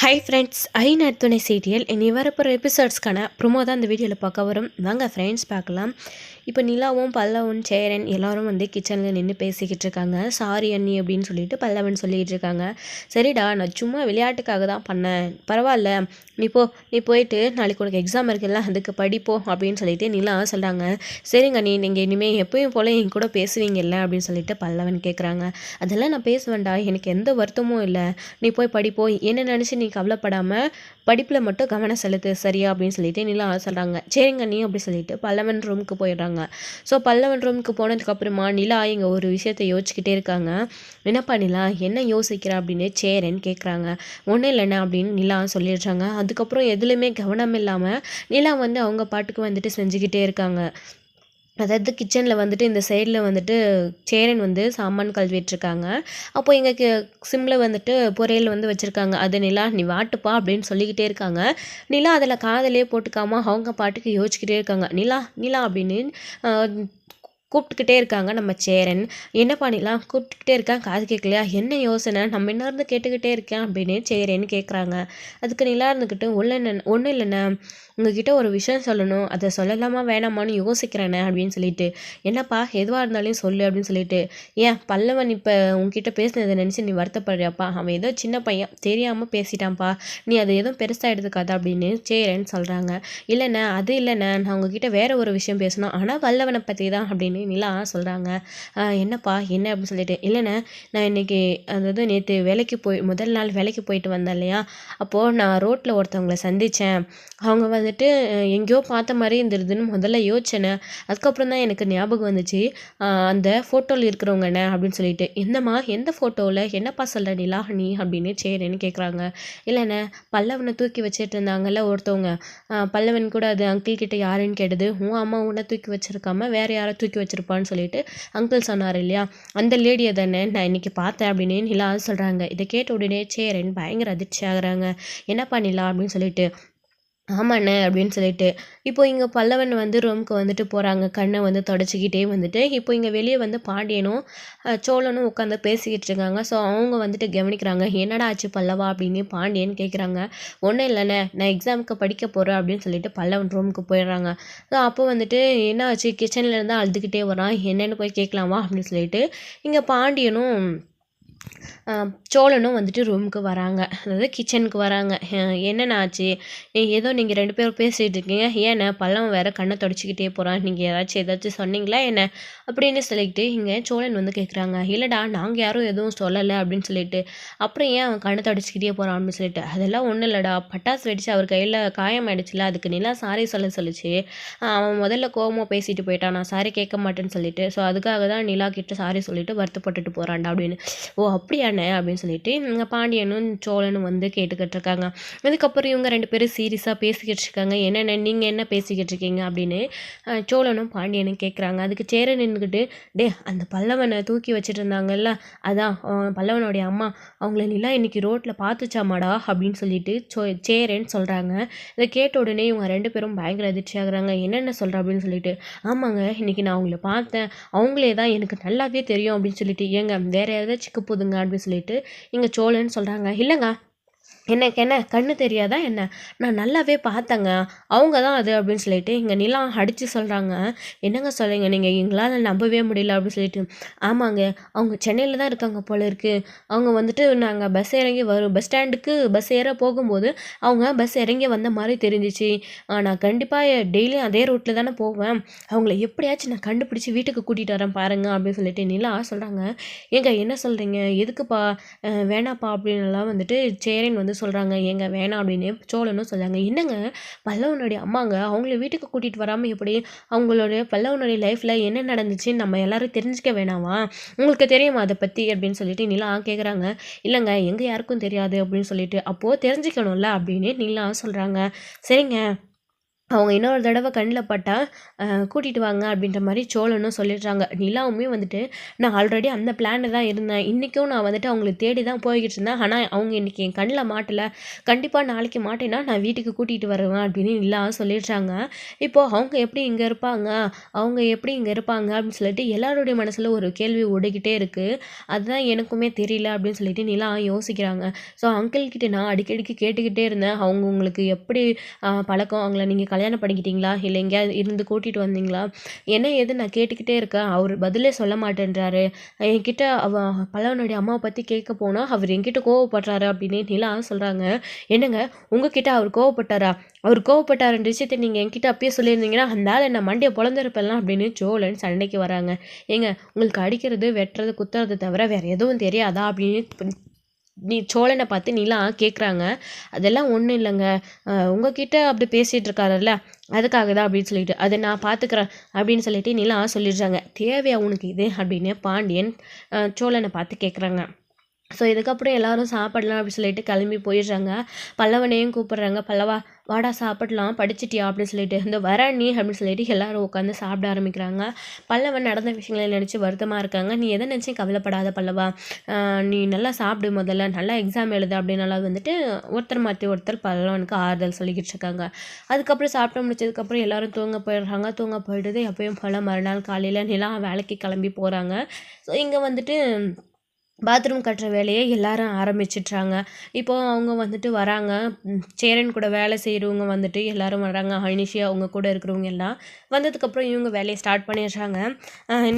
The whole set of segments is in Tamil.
ஹை ஃப்ரெண்ட்ஸ் ஐ நட்துணை சீரியல் இனி வரப்போகிற எபிசோட்ஸ்க்கான ப்ரொமோ தான் இந்த வீடியோவில் பார்க்க வரும். வாங்க ஃப்ரெண்ட்ஸ் பார்க்கலாம். இப்போ நிலாவும் பல்லவன் சேரன் எல்லாரும் வந்து கிச்சனில் நின்று பேசிக்கிட்டு இருக்காங்க சாரி அண்ணி அப்படின்னு சொல்லிட்டு பல்லவன் சொல்லிகிட்டு இருக்காங்க சரிடா நான் சும்மா விளையாட்டுக்காக தான் பண்ணேன். பரவாயில்ல. நீ போ நீ போயிட்டு நாளைக்கு உனக்கு எக்ஸாம் இருக்குல்ல அதுக்கு படிப்போம் அப்படின்னு சொல்லிட்டு நிலா சொல்கிறாங்க சரிங்க நீ நீங்கள் இனிமேல் எப்பயும் போல் என் கூட பேசுவீங்கல்ல அப்படின்னு சொல்லிட்டு பல்லவன் கேட்குறாங்க அதெல்லாம் நான் பேசுவேன்டா எனக்கு எந்த வருத்தமும் இல்லை. நீ போய் படிப்போ என்ன நினச்சி நீ கவலைப்படாமல் படிப்பில் மட்டும் கவனம் செலுத்து சரியா அப்படின்னு சொல்லிட்டு நிலா சொல்கிறாங்க சரிங்க நீ அப்படி சொல்லிட்டு பல்லவன் ரூமுக்கு போயிடுறாங்க. ஸோ பல்லவன் ரூமுக்கு போனதுக்கப்புறமா நிலா இங்கே ஒரு விஷயத்த யோசிச்சுக்கிட்டே இருக்காங்க. என்னப்பா நிலா என்ன யோசிக்கிற அப்படின்னு சேரன் கேட்குறாங்க ஒன்றும் இல்லைண்ணா அப்படின்னு நிலா சொல்லிடுறாங்க. அதுக்கப்புறம் எதுலையுமே கவனம் இல்லாமல் நிலா வந்து அவங்க பாட்டுக்கு வந்துட்டு செஞ்சுக்கிட்டே இருக்காங்க. அதாவது கிச்சனில் வந்துட்டு இந்த சைடில் வந்துட்டு சேரன் வந்து சாமான் கழுவிட்டுருக்காங்க. அப்போ எங்கள் சிம்மில் வந்துட்டு பொரியல் வந்து வச்சுருக்காங்க. அது நிலா நீ வாட்டுப்பா அப்படின்னு சொல்லிக்கிட்டே இருக்காங்க. நிலா அதில் காதலே போட்டுக்காமல் அவங்க பாட்டுக்கு யோசிச்சுக்கிட்டே இருக்காங்க. நிலா நிலா அப்படின்னு கூப்பிட்டுக்கிட்டே இருக்காங்க நம்ம சேரன். என்ன பண்ணிடலாம் கூப்பிட்டுக்கிட்டே இருக்கான் காது கேட்கலையா? என்ன யோசனை? நம்ம என்ன இருந்து கேட்டுக்கிட்டே இருக்கேன் அப்படின்னு சேரேன்னு கேட்குறாங்க அதுக்கு நிலா இருந்துக்கிட்டு ஒன்று ஒன்றும் இல்லைண்ணே. உங்ககிட்ட ஒரு விஷயம் சொல்லணும். அதை சொல்லலாமா வேணாமான்னு யோசிக்கிறேண்ணே அப்படின்னு சொல்லிட்டு. என்னப்பா எதுவாக இருந்தாலும் சொல்லு அப்படின்னு சொல்லிட்டு. ஏன் பல்லவன் இப்போ உங்ககிட்ட பேசினதை நினச்சி நீ வருத்தப்படுறியாப்பா? அவன் ஏதோ சின்ன பையன் தெரியாமல் பேசிட்டான்ப்பா. நீ அதை எதுவும் பெருசாக எடுத்துக்காத அப்படின்னு சேரன்னு சொல்கிறாங்க இல்லைண்ணே அது இல்லைண்ணே. நான் உங்ககிட்ட வேற ஒரு விஷயம் பேசணும். ஆனால் வல்லவனை பற்றி தான் அப்படின்னு நிலா சொல்கிறாங்க என்னப்பா என்ன? அப்படின்னு சொல்லிட்டு. இல்லைண்ணே நான் இன்னைக்கு அதாவது நேற்று வேலைக்கு போய் முதல் நாள் வேலைக்கு போயிட்டு வந்தேன் இல்லையா? அப்போது நான் ரோட்டில் ஒருத்தவங்களை சந்தித்தேன் அவங்க வந்துட்டு எங்கேயோ பார்த்த மாதிரி இருந்துருதுன்னு முதல்ல யோசிச்சேனே அதுக்கப்புறம் தான் எனக்கு ஞாபகம் வந்துச்சு. அந்த ஃபோட்டோவில் இருக்கிறவங்கண்ணே அப்படின்னு சொல்லிட்டு. என்னம்மா எந்த ஃபோட்டோவில் என்னப்பா சொல்கிற நிலா நீ? அப்படின்னு சரின்னு கேட்குறாங்க இல்லைண்ணே பல்லவனை தூக்கி வச்சுட்டு இருந்தாங்கல்ல ஒருத்தவங்க. பல்லவன் கூட அது அங்கிள் கிட்ட யாருன்னு கேட்டது. உன் அம்மா உன்னை தூக்கி வச்சிருக்காம வேறு யாரை தூக்கி வச்சிருப்பான்னு சொல்லிட்டு அங்கிள் சொன்னார் இல்லையா? அந்த லேடியை தானே நான் இன்றைக்கி பார்த்தேன் அப்படின்னு நிலா சொல்கிறாங்க இதை கேட்ட உடனே சேரன் பயங்கர அதிர்ச்சி ஆகிறாங்க என்னப்பா நிலா? அப்படின்னு சொல்லிட்டு ஆமாண்ணே அப்படின்னு சொல்லிட்டு. இப்போ இங்கே பல்லவன் வந்து ரூமுக்கு வந்துட்டு போகிறாங்க கண்ணை வந்து தொடச்சிக்கிட்டே வந்துட்டு. இப்போ இங்கே வெளியே வந்து பாண்டியனும் சோழனும் உட்காந்து பேசிக்கிட்டு இருக்காங்க. ஸோ அவங்க வந்துட்டு கவனிக்கிறாங்க என்னடா ஆச்சு பல்லவா? அப்படின்னு பாண்டியன் கேட்குறாங்க ஒன்றும் இல்லைண்ணே நான் எக்ஸாமுக்கு படிக்க போகிறேன் அப்படின்னு சொல்லிட்டு பல்லவன் ரூமுக்கு போயிடுறாங்க. ஸோ அப்போ வந்துட்டு என்ன ஆச்சு? கிச்சனில் இருந்தால் அழுதுகிட்டே வரான். என்னென்னு போய் கேட்கலாமா அப்படின்னு சொல்லிட்டு இங்கே பாண்டியனும் சோழனும் வந்துட்டு ரூமுக்கு வராங்க. அதாவது கிச்சனுக்கு வராங்க. என்னென்ன ஆச்சு? ஏதோ நீங்கள் ரெண்டு பேரும் பேசிகிட்டு இருக்கீங்க. ஏன்னா பள்ளம் வேறு கண்ணை தொடச்சிக்கிட்டே போகிறான் நீங்கள் ஏதாச்சும் ஏதாச்சும் சொன்னீங்களா என்ன? அப்படின்னு சொல்லிக்கிட்டு இங்கே சோழன் வந்து கேட்குறாங்க இல்லைடா நாங்கள் யாரும் எதுவும் சொல்லலை அப்படின்னு சொல்லிட்டு அப்புறம் ஏன் அவன் கண்ணை தொடச்சிக்கிட்டே போகிறான் அப்படின்னு சொல்லிட்டு? அதெல்லாம் ஒன்றும் இல்லைடா. பட்டாசு வெடிச்சு அவர் கையில் காயம் ஆயிடுச்சுல அதுக்கு நிலா சாரி சொல்ல சொல்லிச்சு. அவன் முதல்ல கோபமாக பேசிட்டு போயிட்டான். நான் சாரி கேட்க மாட்டேன்னு சொல்லிட்டு ஸோ அதுக்காக தான் நிலா கிட்ட சாரி சொல்லிட்டு வருத்தப்பட்டுட்டு போகிறான்டா அப்படின்னு. ஓ ஓ தானே அப்படின்னு சொல்லிட்டு இங்கே பாண்டியனும் சோழனும் வந்து கேட்டுக்கிட்டு இருக்காங்க அதுக்கப்புறம் இவங்க ரெண்டு பேரும் சீரியஸாக பேசிக்கிட்டு இருக்காங்க. என்னென்ன நீங்கள் என்ன பேசிக்கிட்டு இருக்கீங்க? அப்படின்னு சோழனும் பாண்டியனும் கேட்குறாங்க அதுக்கு சேர நின்றுக்கிட்டு டே அந்த பல்லவனை தூக்கி வச்சுட்டு இருந்தாங்கல்ல அதான் பல்லவனுடைய அம்மா அவங்கள நிலா இன்றைக்கி ரோட்டில் பார்த்துச்சாமாடா அப்படின்னு சொல்லிட்டு சோ சேரேன்னு சொல்கிறாங்க இதை கேட்ட உடனே இவங்க ரெண்டு பேரும் பயங்கர அதிர்ச்சி ஆகுறாங்க. என்னென்ன சொல்கிற அப்படின்னு சொல்லிட்டு ஆமாங்க இன்றைக்கி நான் அவங்கள பார்த்தேன். அவங்களே தான் எனக்கு நல்லாவே தெரியும். அப்படின்னு சொல்லிட்டு ஏங்க வேறு ஏதாச்சும் போதுங்க அப்படின்னு சொல்லிட்டு இங்கே சோழன்னு சொல்கிறாங்க இல்லைங்க எனக்கு என்ன கண்ணு தெரியாதா என்ன? நான் நல்லாவே பார்த்தேங்க. அவங்க தான் அது அப்படின்னு சொல்லிட்டு இங்கே நிலா அடித்து சொல்கிறாங்க என்னங்க சொல்லுங்க நீங்கள் எங்களால் நம்பவே முடியல அப்படின்னு சொல்லிட்டு. ஆமாங்க. அவங்க சென்னையில் தான் இருக்காங்க போல இருக்குது அவங்க வந்துட்டு நாங்கள் பஸ் இறங்கி வரும். பஸ் ஸ்டாண்டுக்கு பஸ் ஏற போகும்போது அவங்க பஸ் இறங்கி வந்த மாதிரி தெரிஞ்சிச்சு. நான் கண்டிப்பாக டெய்லியும் அதே ரூட்டில் தானே போவேன். அவங்கள எப்படியாச்சும் நான் கண்டுபிடிச்சி வீட்டுக்கு கூட்டிகிட்டு வரேன் பாருங்க அப்படின்னு சொல்லிட்டு நிலா சொல்கிறாங்க ஏங்க என்ன சொல்கிறீங்க எதுக்குப்பா? வேணாப்பா அப்படின்லாம் வந்துட்டு சேரன் வந்து சொல்கிறாங்க ஏங்க வேணாம் அப்படின்னு சோழனும் சொல்கிறாங்க என்னங்க? பல்லவனுடைய அம்மாங்க அவங்கள வீட்டுக்கு கூட்டிகிட்டு வராமல் எப்படி அவங்களுடைய பல்லவனுடைய லைஃப்பில் என்ன நடந்துச்சுன்னு நம்ம எல்லோரும் தெரிஞ்சுக்க வேணாமா? உங்களுக்கு தெரியுமா அதை பற்றி அப்படின்னு சொல்லிட்டு நிலா கேட்குறாங்க இல்லைங்க எங்கே யாருக்கும் தெரியாது அப்படின்னு சொல்லிட்டு அப்போது தெரிஞ்சுக்கணும்ல அப்படின்னு நிலா சொல்கிறாங்க சரிங்க. அவங்க இன்னொரு தடவை கண்ணில் பட்டா கூட்டிகிட்டு வாங்க அப்படின்ற மாதிரி சோழனும் சொல்லிடுறாங்க. நிலாவுமே வந்துட்டு நான் ஆல்ரெடி அந்த பிளானில் தான் இருந்தேன். இன்றைக்கும் நான் வந்துட்டு அவங்கள தேடி தான் போய்கிட்டு இருந்தேன். ஆனால் அவங்க இன்றைக்கி என் கண்ணில் மாட்டலை. கண்டிப்பாக நாளைக்கு மாட்டேன்னா நான் வீட்டுக்கு கூட்டிகிட்டு வருவேன் அப்படின்னு நிலா சொல்லிடுறாங்க. இப்போது அவங்க எப்படி இங்கே இருப்பாங்க? அவங்க எப்படி இங்கே இருப்பாங்க? அப்படின்னு சொல்லிட்டு எல்லாருடைய மனசில் ஒரு கேள்வி ஓடிக்கிட்டே இருக்குது அதுதான் எனக்குமே தெரியல அப்படின்னு சொல்லிட்டு நிலா யோசிக்கிறாங்க. ஸோ அங்கிள்கிட்ட நான் அடிக்கடிக்கு கேட்டுக்கிட்டே இருந்தேன். அவங்க உங்களுக்கு எப்படி பழக்கம்? அவங்கள நீங்கள் கல்யாணம் பண்ணிக்கிட்டீங்களா இல்லை எங்கேயாவது இருந்து கூட்டிகிட்டு வந்தீங்களா? என்ன ஏது நான் கேட்டுக்கிட்டே இருக்கேன். அவர் பதிலே சொல்ல மாட்டேன்றாரு. என்கிட்ட அவ பல்லவனுடைய அம்மாவை பற்றி கேட்க போனால் அவர் என்கிட்ட கோவப்படுறாரு அப்படின்னு நிலா சொல்கிறாங்க என்னங்க? உங்ககிட்ட அவர் கோவப்பட்டாரா? அவர் கோவப்பட்டாருன்ற விஷயத்தை நீங்கள் என்கிட்ட அப்பயே சொல்லியிருந்தீங்கன்னா அந்த ஆள் என்ன மண்டியை பிறந்திருப்பெல்லாம் அப்படின்னு ஜோலன் சண்டைக்கு வராங்க. ஏங்க உங்களுக்கு அடிக்கிறது வெட்டுறது குத்துறது தவிர வேறு எதுவும் தெரியாதா அப்படின்னு நீ சோழனை பார்த்து நீலாம் கேட்குறாங்க அதெல்லாம் ஒன்றும் இல்லைங்க. உங்ககிட்ட அப்படி பேசிகிட்டு இருக்காருல்ல. அதுக்காக தான் அப்படின்னு சொல்லிட்டு அதை நான் பார்த்துக்குறேன் அப்படின்னு சொல்லிட்டு நீலாம் சொல்லிடுறாங்க. தேவையா உனக்கு இது? அப்படின்னு பாண்டியன் சோழனை பார்த்து கேட்குறாங்க ஸோ இதுக்கப்புறம் எல்லோரும் சாப்பிடலாம் அப்படின்னு சொல்லிட்டு கிளம்பி போயிடுறாங்க. பல்லவனையும் கூப்பிட்றாங்க. பல்லவா வாடா சாப்பிடலாம். படிச்சிட்டியா? அப்படின்னு சொல்லிட்டு. இந்த வர நீ அப்படின்னு சொல்லிட்டு எல்லோரும் உட்காந்து சாப்பிட ஆரம்பிக்கிறாங்க. பல்லவன் நடந்த விஷயங்களை நினச்சி வருத்தமாக இருக்காங்க. நீ எதை நினச்சி கவலைப்படாத பல்லவா. நீ நல்லா சாப்பிடு முதல்ல. நல்லா எக்ஸாம் எழுது அப்படின்னால வந்துட்டு ஒருத்தர் மாற்றி ஒருத்தர் பல்லவனுக்கு ஆறுதல் சொல்லிக்கிட்டு இருக்காங்க. அதுக்கப்புறம் சாப்பிட்டு முடிச்சதுக்கப்புறம் எல்லோரும் தூங்க போயிடுறாங்க. தூங்க போயிடுது எப்பயும் போல் மறுநாள் காலையில் நிலா வேலைக்கு கிளம்பி போகிறாங்க ஸோ இங்கே வந்துட்டு பாத்ரூம் கட்டுற வேலையை எல்லாரும் ஆரம்பிச்சிட்றாங்க. இப்போது அவங்க வந்துட்டு வராங்க. சேரன் கூட வேலை செய்கிறவங்க வந்துட்டு எல்லோரும் வராங்க. ஹனிஷி அவங்க கூட இருக்கிறவங்க எல்லாம் வந்ததுக்கப்புறம் இவங்க வேலையை ஸ்டார்ட் பண்ணிடுறாங்க.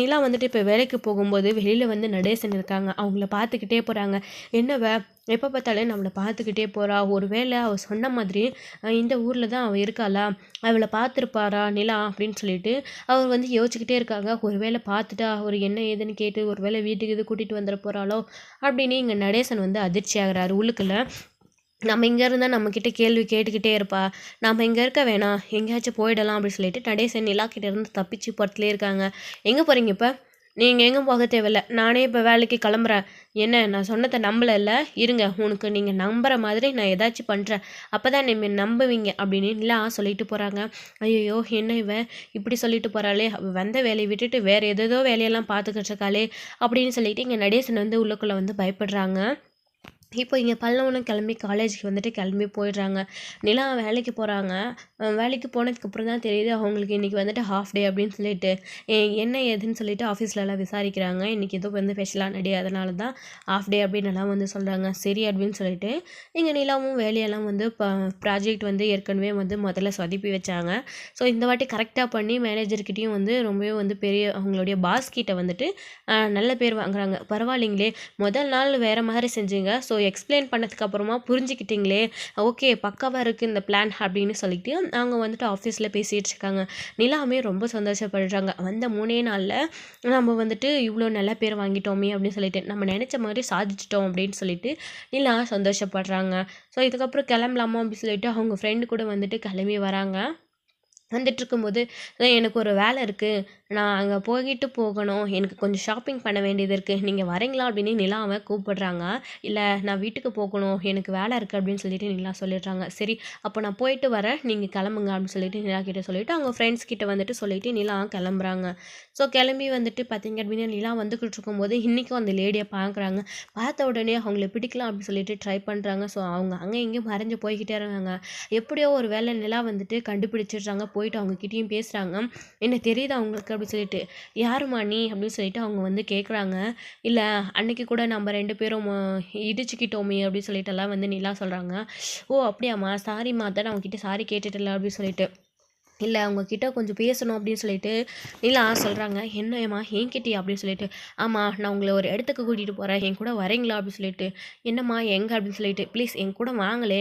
நிலா வந்துட்டு இப்போ வேலைக்கு போகும்போது வெளியில் வந்து நடேசன் இருக்காங்க. அவங்கள பார்த்துக்கிட்டே போகிறாங்க என்னவ எப்போ பார்த்தாலும் நம்மளை பார்த்துக்கிட்டே போகிறா ஒரு வேளை அவள் சொன்ன மாதிரி இந்த ஊரில் தான் அவள் இருக்காளா? அவளை பார்த்துருப்பாரா நிலா அப்படின்னு சொல்லிட்டு அவர் வந்து யோசிச்சுக்கிட்டே இருக்காங்க. ஒரு வேளை பார்த்துட்டா அவர் என்ன ஏதுன்னு கேட்டு ஒரு வேளை வீட்டுக்கு இது கூட்டிகிட்டு வந்துட போகிறாளோ அப்படின்னு இங்கே நடேசன் வந்து அதிர்ச்சி ஆகிறாரு உள்ளுக்குள்ள. நம்ம இங்கே இருந்தால் நம்மக்கிட்ட கேள்வி கேட்டுக்கிட்டே இருப்பா. நம்ம இங்கே இருக்க வேணாம். எங்கேயாச்சும் போயிடலாம் அப்படின்னு சொல்லிட்டு நடேசன் நிலா கிட்டே இருந்து தப்பிச்சு படத்துலேயே இருக்காங்க. எங்கே போகிறீங்க இப்போ? நீங்கள் எங்கே போக தேவையில்ல. நானே இப்போ வேலைக்கு கிளம்புறேன். என்ன நான் சொன்னதை நம்பலைல்ல? இருங்க உனக்கு நீங்கள் நம்புகிற மாதிரி நான் ஏதாச்சும் பண்ணுறேன் அப்போ தான் நீங்கள் நம்புவீங்க அப்படின்னு இல்லை சொல்லிட்டு போகிறாங்க ஐயோ என்ன இவன் இப்படி சொல்லிட்டு போகிறாளே வந்த வேலையை விட்டுட்டு வேறு எதோ வேலையெல்லாம் பார்த்துக்கிட்டு இருக்காளே அப்படின்னு சொல்லிட்டு இங்கே நடேசன் வந்து உள்ளுக்குள்ளே வந்து பயப்படுறாங்க. இப்போ இங்கே பல்லவனும் கிளம்பி காலேஜுக்கு வந்துட்டு கிளம்பி போயிடுறாங்க. நிலா வேலைக்கு போகிறாங்க வேலைக்கு போனதுக்கப்புறம் தான் தெரியுது அவங்களுக்கு இன்றைக்கி வந்துட்டு ஹாஃப் டே அப்படின்னு சொல்லிட்டு என்ன ஏதுன்னு சொல்லிட்டு ஆஃபீஸ்லலாம் விசாரிக்கிறாங்க. இன்றைக்கி எதுவும் வந்து ஸ்பெஷலாக நடி அதனால தான் ஹாஃப் டே அப்படின்னு எல்லாம் வந்து சொல்கிறாங்க சரி அப்படின்னு சொல்லிட்டு இங்கே நிலாவும் வேலையெல்லாம் வந்து இப்போ ப்ராஜெக்ட் வந்து ஏற்கனவே வந்து முதல்ல சொதப்பி வச்சாங்க. ஸோ இந்த வாட்டி கரெக்டாக பண்ணி மேனேஜர்கிட்டையும் வந்து ரொம்பவே வந்து பெரிய அவங்களுடைய பாஸ்கிட்ட வந்துட்டு நல்ல பேர் வாங்குறாங்க. பரவாயில்லைங்களே முதல் நாள் வேறு மாதிரி செஞ்சுங்க. ஸோ எக்ஸ்பிளைன் பண்ணதுக்கப்புறமா புரிஞ்சுக்கிட்டிங்களே ஓகே பக்காவாக இருக்குது இந்த பிளான் அப்படின்னு சொல்லிட்டு அவங்க வந்துட்டு ஆஃபீஸில் பேசிகிட்டு இருக்காங்க. நிலாமே ரொம்ப சந்தோஷப்படுறாங்க. வந்த மூணே நாளில் நம்ம வந்துட்டு இவ்வளோ நல்ல பேர் வாங்கிட்டோமே அப்படின்னு சொல்லிட்டு நம்ம நினச்ச மாதிரி சாதிச்சிட்டோம் அப்படின்னு சொல்லிட்டு நிலா சந்தோஷப்படுறாங்க. ஸோ இதுக்கப்புறம் கிளம்பலாமா அப்படின்னு சொல்லிட்டு அவங்க ஃப்ரெண்டு கூட வந்துட்டு கிளம்பி வராங்க. வந்துட்டு இருக்கும்போது எனக்கு ஒரு வேலை இருக்குது நான் அங்கே போய்கிட்டு போகணும். எனக்கு கொஞ்சம் ஷாப்பிங் பண்ண வேண்டியது இருக்குது நீங்கள் வரீங்களா? அப்படின்னு நிலாவை கூப்பிடுறாங்க. இல்லை நான் வீட்டுக்கு போகணும். எனக்கு வேலை இருக்குது அப்படின்னு சொல்லிட்டு நிலா சொல்லிடுறாங்க. சரி அப்போ நான் போயிட்டு வரேன். நீங்கள் கிளம்புங்க. அப்படின்னு சொல்லிட்டு நிலா கிட்டே சொல்லிவிட்டு அவங்க ஃப்ரெண்ட்ஸ் கிட்ட வந்துட்டு சொல்லிவிட்டு நிலா கிளம்புறாங்க. ஸோ கிளம்பி வந்துட்டு பார்த்தீங்க அப்படின்னா நிலா வந்துக்கிட்டு இருக்கும்போது இன்றைக்கும் அந்த லேடியை பார்க்குறாங்க பார்த்த உடனே அவங்கள பிடிக்கலாம் அப்படின்னு சொல்லிட்டு ட்ரை பண்ணுறாங்க ஸோ அவங்க அங்கே இங்கேயும் மறைஞ்சு போய்கிட்டே இருக்காங்க. எப்படியோ ஒரு வேலை நிலா வந்துட்டு கண்டுபிடிச்சிடுறாங்க. போயிட்டு அவங்கக்கிட்டேயும் பேசுகிறாங்க என்ன தெரியுது அவங்களுக்கு அப்படின்னு சொல்லிட்டு யாருமா நீ? அப்படின்னு சொல்லிட்டு அவங்க வந்து கேட்குறாங்க இல்லை அன்னைக்கு கூட நம்ம ரெண்டு பேரும் இடிச்சுக்கிட்டோமே அப்படின்னு சொல்லிட்டு எல்லாம் வந்து நிலா சொல்கிறாங்க ஓ அப்படியாம்மா. சாரிம்மா. தான் அவங்கக்கிட்ட சாரி கேட்டுட்டல அப்படின்னு சொல்லிட்டு. இல்லை அவங்கக்கிட்ட கொஞ்சம் பேசணும் அப்படின்னு சொல்லிட்டு நிலா சொல்கிறாங்க என்னம்மா என்கிட்டயா அப்படின்னு சொல்லிட்டு ஆமாம் நான் உங்களை ஒரு இடத்துக்கு கூட்டிகிட்டு போகிறேன் என் கூட வரீங்களா? அப்படின்னு சொல்லிட்டு என்னம்மா? எங்கே? அப்படின்னு சொல்லிட்டு ப்ளீஸ் என் கூட வாங்களே.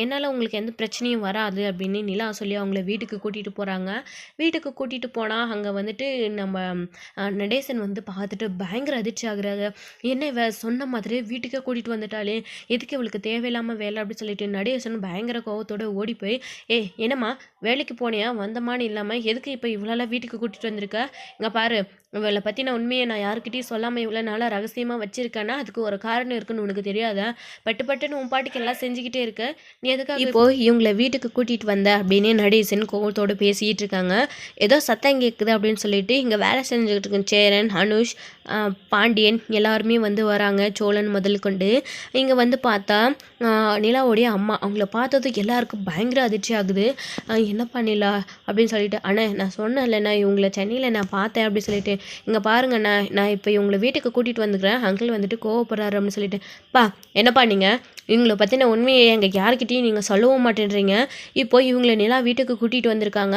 என்னால் உங்களுக்கு எந்த பிரச்சனையும் வராது. அப்படின்னு நிலா சொல்லி அவங்கள வீட்டுக்கு கூட்டிகிட்டு போகிறாங்க வீட்டுக்கு கூட்டிகிட்டு போனால் அங்கே வந்துட்டு நம்ம நடேசன் வந்து பார்த்துட்டு பயங்கர அதிர்ச்சி ஆகுறாங்க என்ன இவ? சொன்ன மாதிரி வீட்டுக்கே கூட்டிகிட்டு வந்துட்டாலே எதுக்கு இவளுக்கு தேவையில்லாமல் வேலை? அப்படின்னு சொல்லிட்டு நடேசன் பயங்கர கோவத்தோடு ஓடி போய் ஏ என்னம்மா? வேலைக்கு போ போனியா வந்தமான்னு இல்லாமல் எதுக்கு இப்போ இவ்வளோலாம் வீட்டுக்கு கூட்டிகிட்டு வந்திருக்க? இங்கே பாரு இவளை பற்றின உண்மையை நான் யாருக்கிட்டையும் சொல்லாமல் இவ்வளோ நாளாக ரகசியமாக வச்சுருக்கேன்னா அதுக்கு ஒரு காரணம் இருக்குன்னு உனக்கு தெரியாதா? பட்டு பட்டுன்னு உன் பாட்டுக்கு எல்லாம் செஞ்சுக்கிட்டே இருக்க. நீ எதுக்காக இப்போ இவங்களை வீட்டுக்கு கூட்டிகிட்டு வந்த அப்படின்னு நடேசன் கோவத்தோடு பேசிகிட்டு இருக்காங்க. ஏதோ சத்தம் கேட்குது அப்படின்னு சொல்லிட்டு இங்கே வேலை செஞ்சுக்கிட்டு இருக்க சேரன் அனுஷ் பாண்டியன் எல்லாருமே வந்து வராங்க சோழன் முதல் கொண்டு. இங்கே வந்து பார்த்தா நிலாவுடைய அம்மா அவங்கள பார்த்ததுக்கு எல்லாருக்கும் பயங்கர அதிர்ச்சி ஆகுது. என்ன என்னப்பா அப்படின்னு சொல்லிட்டு அண்ணே நான் சொன்னேன்லண்ணா இவங்களை சென்னையில் நான் பார்த்தேன் அப்படின்னு சொல்லிட்டு இங்கே பாருங்கண்ணா நான் இப்போ இவங்களை வீட்டுக்கு கூட்டிகிட்டு வந்துக்கிறேன். அங்கிள் வந்துட்டு கோவப்படுறாரு அப்படின்னு சொல்லிட்டு பா என்னப்பா நீங்கள் இவங்களை பற்றின உண்மையை எங்கள் யார்கிட்டையும் நீங்கள் சொல்லவும் மாட்டேன்றீங்க. இப்போ இவங்களை நிலா வீட்டுக்கு கூட்டிகிட்டு வந்திருக்காங்க.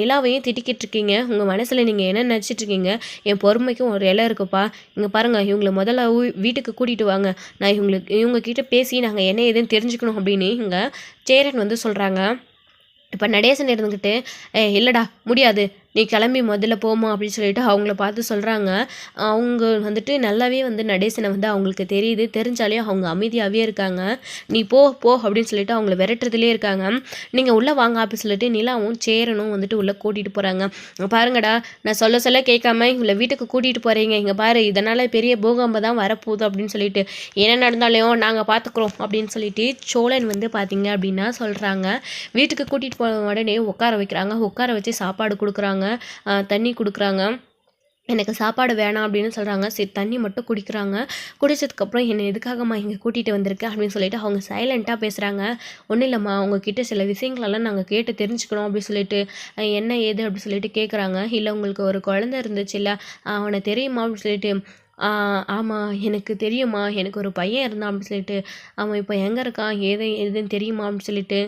நிலாவையும் திட்டிக்கிட்டு இருக்கீங்க. உங்கள் மனசில் நீங்கள் என்ன நினச்சிட்டு இருக்கீங்க? என் பொறுமைக்கும் ஒரு இலை இருக்குப்பா. இங்கே பாருங்கள் இவங்களை முதல்ல வீட்டுக்கு கூட்டிகிட்டு வாங்க. நான் இவங்களுக்கு இவங்கக்கிட்ட பேசி நாங்கள் என்ன ஏதுன்னு தெரிஞ்சுக்கணும் அப்படின்னு இங்கே சேரன் வந்து சொல்கிறாங்க இப்போ நடேசன் இருந்துக்கிட்டு ஏ இல்லைடா முடியாது. நீ கிளம்பி முதல்ல போமா அப்படின்னு சொல்லிட்டு அவங்கள பார்த்து சொல்கிறாங்க அவங்க வந்துட்டு நல்லாவே வந்து நடேசனை வந்து அவங்களுக்கு தெரியுது. தெரிஞ்சாலே அவங்க அமைதியாகவே இருக்காங்க. நீ போ போ அப்படின்னு சொல்லிட்டு அவங்கள விரட்டுறதுலேயே இருக்காங்க. நீங்கள் உள்ளே வாங்க அப்படின்னு சொல்லிட்டு நிலாவும் சேரனும் வந்துட்டு உள்ளே கூட்டிகிட்டு போகிறாங்க பாருங்கடா நான் சொல்ல சொல்ல கேட்காம இவங்களை வீட்டுக்கு கூட்டிகிட்டு போகிறீங்க இங்கே பாரு இதனால் பெரிய பூகம்பம் தான் வரப்போகுது அப்படின்னு சொல்லிட்டு என்ன நடந்தாலும் நாங்கள் பார்த்துக்குறோம் அப்படின்னு சொல்லிட்டு சோழன் வந்து பார்த்தீங்க அப்படின்னா சொல்கிறாங்க வீட்டுக்கு கூட்டிகிட்டு போன உடனே உட்கார வைக்கிறாங்க. உட்கார வச்சு சாப்பாடு கொடுக்குறாங்க. ஆஹ் தண்ணி கொடுக்குறாங்க. எனக்கு சாப்பாடு வேணாம் அப்படின்னு சொல்கிறாங்க சரி தண்ணி மட்டும் குடிக்கிறாங்க. குடிச்சதுக்கப்புறம் என்னை எதுக்காகம்மா இங்கே கூட்டிகிட்டு வந்திருக்கேன் அப்படின்னு சொல்லிட்டு அவங்க சைலண்ட்டாக பேசுகிறாங்க ஒன்றும் இல்லைம்மா அவங்கக்கிட்ட சில விஷயங்களெல்லாம் நாங்கள் கேட்டு தெரிஞ்சுக்கணும் அப்படின்னு சொல்லிட்டு என்ன ஏது அப்படின்னு சொல்லிட்டு கேட்குறாங்க இல்லை உங்களுக்கு ஒரு குழந்த இருந்துச்சு இல்லை அவனை தெரியுமா? அப்படின்னு சொல்லிட்டு ஆமாம் எனக்கு தெரியுமா எனக்கு ஒரு பையன் இருந்தான் அப்படின்னு சொல்லிட்டு அவன் இப்போ எங்கே இருக்கான்? ஏது எதுன்னு தெரியுமா? அப்படின்னு சொல்லிட்டு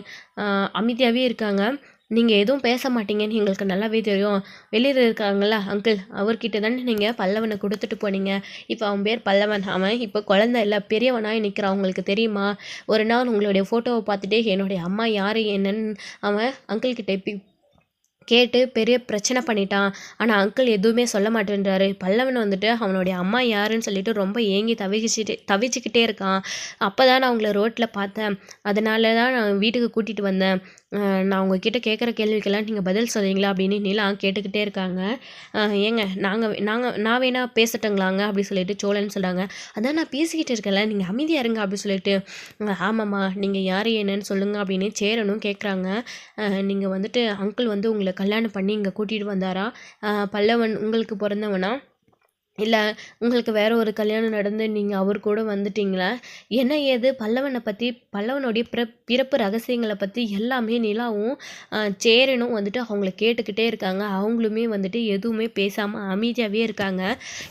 அமைதியாகவே இருக்காங்க. நீங்கள் எதுவும் பேச மாட்டீங்கன்னு எங்களுக்கு நல்லாவே தெரியும். வெளியில் இருக்காங்களா அங்கிள் அவர்கிட்ட தானே நீங்கள் பல்லவனை கொடுத்துட்டு போனீங்க. இப்போ அவன் பேர் பல்லவன். அவன் இப்போ குழந்த இல்லை பெரியவனாக நிற்கிறான் உங்களுக்கு தெரியுமா? ஒரு நாள் உங்களுடைய ஃபோட்டோவை பார்த்துட்டே என்னுடைய அம்மா யார்? என்னன்னு? அவன் அங்கிள் இப்போ கேட்டு பெரிய பிரச்சனை பண்ணிட்டான். ஆனால் அங்கிள் எதுவுமே சொல்ல மாட்டேன்றாரு. பல்லவன் வந்துட்டு அவனுடைய அம்மா யாருன்னு சொல்லிட்டு ரொம்ப ஏங்கி தவிச்சிட்டு தவிச்சுக்கிட்டே இருக்கான். அப்போ தான் நான் உங்களை ரோட்டில் பார்த்தேன். அதனால தான் நான் வீட்டுக்கு கூட்டிகிட்டு வந்தேன். நான் உங்ககிட்ட கேட்குற கேள்விக்கெல்லாம் நீங்கள் பதில் சொல்றீங்களா அப்படின்னு நிலா கேட்டுக்கிட்டே இருக்காங்க. ஏங்க நாங்கள் நாங்கள் நான் வேணா பேசட்டுங்களாங்க அப்படி சொல்லிட்டு சோழன் சொல்கிறாங்க அதான் நான் பேசிக்கிட்டு இருக்கேன்ல நீங்கள் அமைதியாக இருங்க அப்படி சொல்லிட்டு. ஆமாம்மா நீங்கள் யார் என்னன்னு சொல்லுங்கள் அப்படின்னு சேரனும் கேட்குறாங்க நீங்கள் வந்துட்டு அங்கிள் வந்து உங்களை கல்யாணம் பண்ணி இங்கே கூட்டிகிட்டு வந்தாரா? பல்லவன் உங்களுக்கு பிறந்தவனா? இல்லை உங்களுக்கு வேற ஒரு கல்யாணம் நடந்து நீங்கள் அவர் கூட வந்துட்டீங்களா? என்ன ஏது? பல்லவனை பற்றி பல்லவனுடைய பிற பிறப்பு ரகசியங்களை பற்றி எல்லாமே நிலாவும் சேரனும் வந்துட்டு அவங்கள கேட்டுக்கிட்டே இருக்காங்க. அவங்களுமே வந்துட்டு எதுவுமே பேசாமல் அமைதியாகவே இருக்காங்க.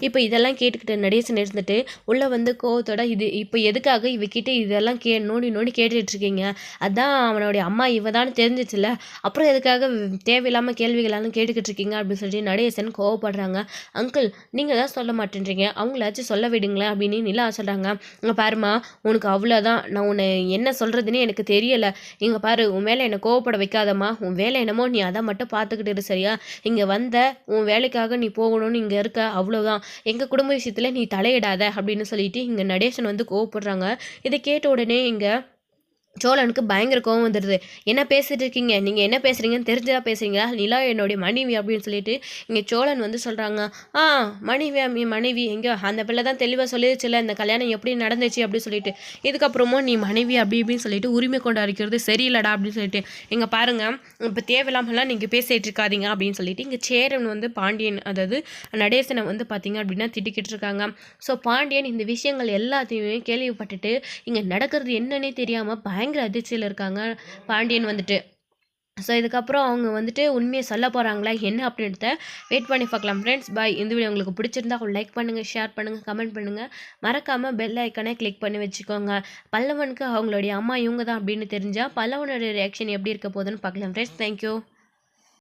இப்போ இதெல்லாம் கேட்டுக்கிட்ட நடேசன் இருந்துட்டு உள்ளே வந்து கோவத்தோட இது இப்போ எதுக்காக இவகிட்ட இதெல்லாம் கே நோண்டி நோண்டி கேட்டுட்ருக்கீங்க? அதான் அவனுடைய அம்மா இவ தான் தெரிஞ்சிச்சுல அப்புறம் எதுக்காக தேவையில்லாமல் கேள்விகளெல்லாம் கேட்டுக்கிட்டு இருக்கீங்க அப்படின்னு சொல்லிட்டு நடேசன் கோவப்படுறாங்க. அங்கிள் நீங்கள் தான் சொல்ல மாட்டேன்றீங்க. அவங்களாச்சும் சொல்ல விடுங்களேன் அப்படின்னு நிலா சொல்கிறாங்க இங்கே பாருமா உனக்கு அவ்வளோதான் நான் உன்னை என்ன சொல்கிறதுனே எனக்கு தெரியலை. இங்கே பாரு உன் மேலே என்னை கோவப்பட வைக்காதம்மா. உன் வேலை என்னமோ நீ அதை மட்டும் பார்த்துக்கிட்டு இரு சரியா? இங்கே வந்த உன் வேலைக்காக நீ போகணும்னு இங்கே இருக்க அவ்வளோதான் எங்கள் குடும்ப விஷயத்தில் நீ தலையிடாத அப்படின்னு சொல்லிட்டு இங்கே நடேசன் வந்து கோவப்படுறாங்க. இதை கேட்ட உடனே இங்கே சோழனுக்கு பயங்கர கோவம் வந்துடுது. என்ன பேசிட்டு இருக்கீங்க? நீங்கள் என்ன பேசுகிறீங்கன்னு தெரிஞ்சதா பேசுகிறீங்களா நிலா என்னுடைய மனைவி அப்படின்னு சொல்லிட்டு இங்கே சோழன் வந்து சொல்கிறாங்க ஆ மனைவி மனைவி எங்கே அந்த பிள்ளை தான் தெளிவாக சொல்லிடுச்சுல இந்த கல்யாணம் எப்படி நடந்துச்சு? அப்படின்னு சொல்லிட்டு. இதுக்கப்புறமும் நீ மனைவி அப்படி இப்படின்னு சொல்லிட்டு உரிமை கொண்டாடிக்கிறது சரியில்லடா அப்படின்னு சொல்லிட்டு. இங்கே பாருங்கள் இப்போ தேவையில்லாமலாம் நீங்கள் பேசிகிட்டு இருக்காதீங்க அப்படின்னு சொல்லிட்டு இங்கே சேரன் வந்து பாண்டியன் அதாவது நடேசனை வந்து பார்த்தீங்க அப்படின்னா திட்டிக்கிட்டு இருக்காங்க. ஸோ பாண்டியன் இந்த விஷயங்கள் எல்லாத்தையுமே கேள்விப்பட்டுட்டு இங்கே நடக்கிறது என்னன்னே தெரியாமல் பயங்கர அதிர்ச்சியில் இருக்காங்க பாண்டியன் வந்துட்டு. ஸோ இதுக்கப்புறம் அவங்க வந்துட்டு உண்மையை சொல்ல போகிறாங்களா என்ன அப்படின்றத வெயிட் பண்ணி பார்க்கலாம். ஃப்ரெண்ட்ஸ் பாய் இந்த வீடியோ உங்களுக்கு பிடிச்சிருந்தா லைக் பண்ணுங்கள் ஷேர் பண்ணுங்கள் கமெண்ட் பண்ணுங்கள் மறக்காமல் பெல் ஐக்கனை கிளிக் பண்ணி வச்சுக்கோங்க. பல்லவனுக்கு அவங்களுடைய அம்மா இவங்க தான் அப்படின்னு தெரிஞ்சால் பல்லவனுடைய ரியாக்ஷன் எப்படி இருக்க போகுதுன்னு பார்க்கலாம். Friends thank you